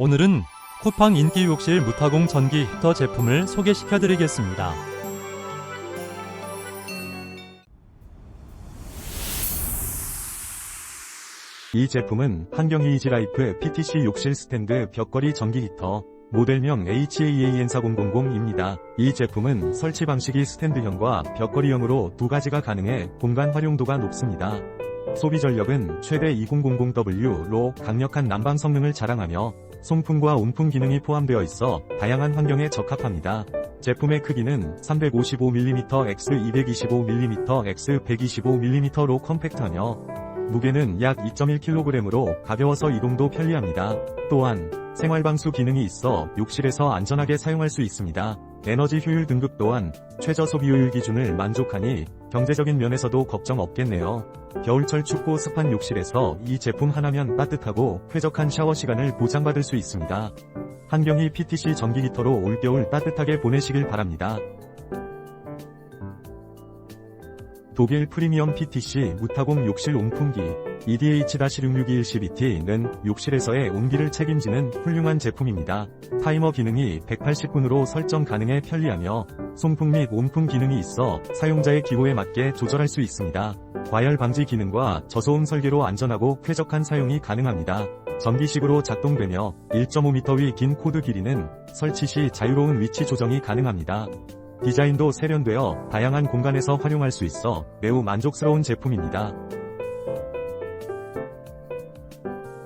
오늘은 쿠팡 인기 욕실 무타공 전기 히터 제품을 소개시켜 드리겠습니다. 이 제품은 환경이 이지라이프 PTC 욕실 스탠드 벽걸이 전기 히터 모델명 HAAN4000입니다. 이 제품은 설치 방식이 스탠드형과 벽걸이형으로 두 가지가 가능해 공간 활용도가 높습니다. 소비 전력은 최대 2000W로 강력한 난방 성능을 자랑하며 송풍과 온풍 기능이 포함되어 있어 다양한 환경에 적합합니다. 제품의 크기는 355mm x 225mm x 125mm로 컴팩트하며 무게는 약 2.1kg으로 가벼워서 이동도 편리합니다. 또한 생활방수 기능이 있어 욕실에서 안전하게 사용할 수 있습니다. 에너지 효율 등급 또한 최저 소비효율 기준을 만족하니 경제적인 면에서도 걱정 없겠네요. 겨울철 춥고 습한 욕실에서 이 제품 하나면 따뜻하고 쾌적한 샤워 시간을 보장받을 수 있습니다. 한경이 PTC 전기 히터로 올겨울 따뜻하게 보내시길 바랍니다. 독일 프리미엄 PTC 무타공 욕실 온풍기 EDH-6621CBT는 욕실에서의 온기를 책임지는 훌륭한 제품입니다. 타이머 기능이 180분으로 설정 가능해 편리하며 송풍 및 온풍 기능이 있어 사용자의 기호에 맞게 조절할 수 있습니다. 과열 방지 기능과 저소음 설계로 안전하고 쾌적한 사용이 가능합니다. 전기식으로 작동되며 1.5m 위 긴 코드 길이는 설치 시 자유로운 위치 조정이 가능합니다. 디자인도 세련되어 다양한 공간에서 활용할 수 있어 매우 만족스러운 제품입니다.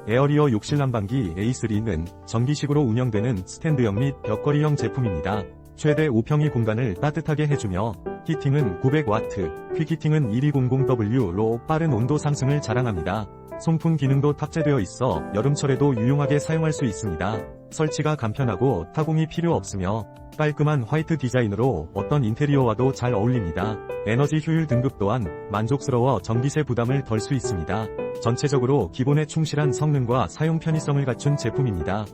에어리어 욕실 난방기 A3는 전기식으로 운영되는 스탠드형 및 벽걸이형 제품입니다. 최대 5평의 공간을 따뜻하게 해주며 히팅은 900W, 퀵히팅은 1200W로 빠른 온도 상승을 자랑합니다. 송풍 기능도 탑재되어 있어 여름철에도 유용하게 사용할 수 있습니다. 설치가 간편하고 타공이 필요 없으며 깔끔한 화이트 디자인으로 어떤 인테리어와도 잘 어울립니다. 에너지 효율 등급 또한 만족스러워 전기세 부담을 덜 수 있습니다. 전체적으로 기본에 충실한 성능과 사용 편의성을 갖춘 제품입니다.